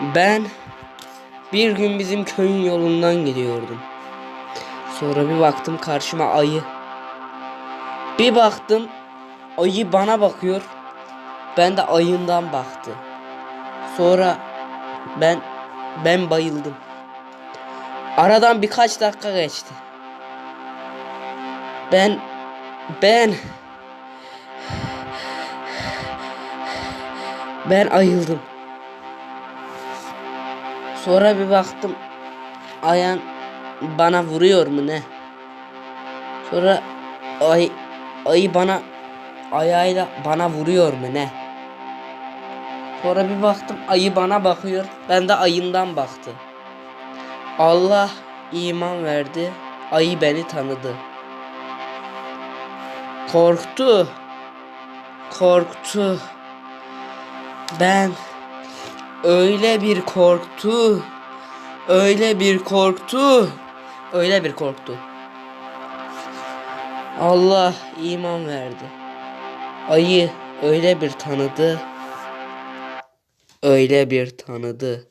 Ben bir gün bizim köyün yolundan gidiyordum. Sonra bir baktım karşıma ayı. Bir baktım ayı bana bakıyor. Ben de ayından baktı. Sonra ben ben bayıldım. Aradan birkaç dakika geçti. Ben ben ben ayıldım. Sonra bir baktım ayağın bana vuruyor mu ne? Sonra ay ayı bana ayağıyla bana vuruyor mu ne? Sonra bir baktım ayı bana bakıyor. Ben de ayından baktı. Allah iman verdi. Ayı beni tanıdı. Korktu. Korktu. Ben öyle bir korktu. Öyle bir korktu. Öyle bir korktu. Allah iman verdi. Ayı öyle bir tanıdı. Öyle bir tanıdı.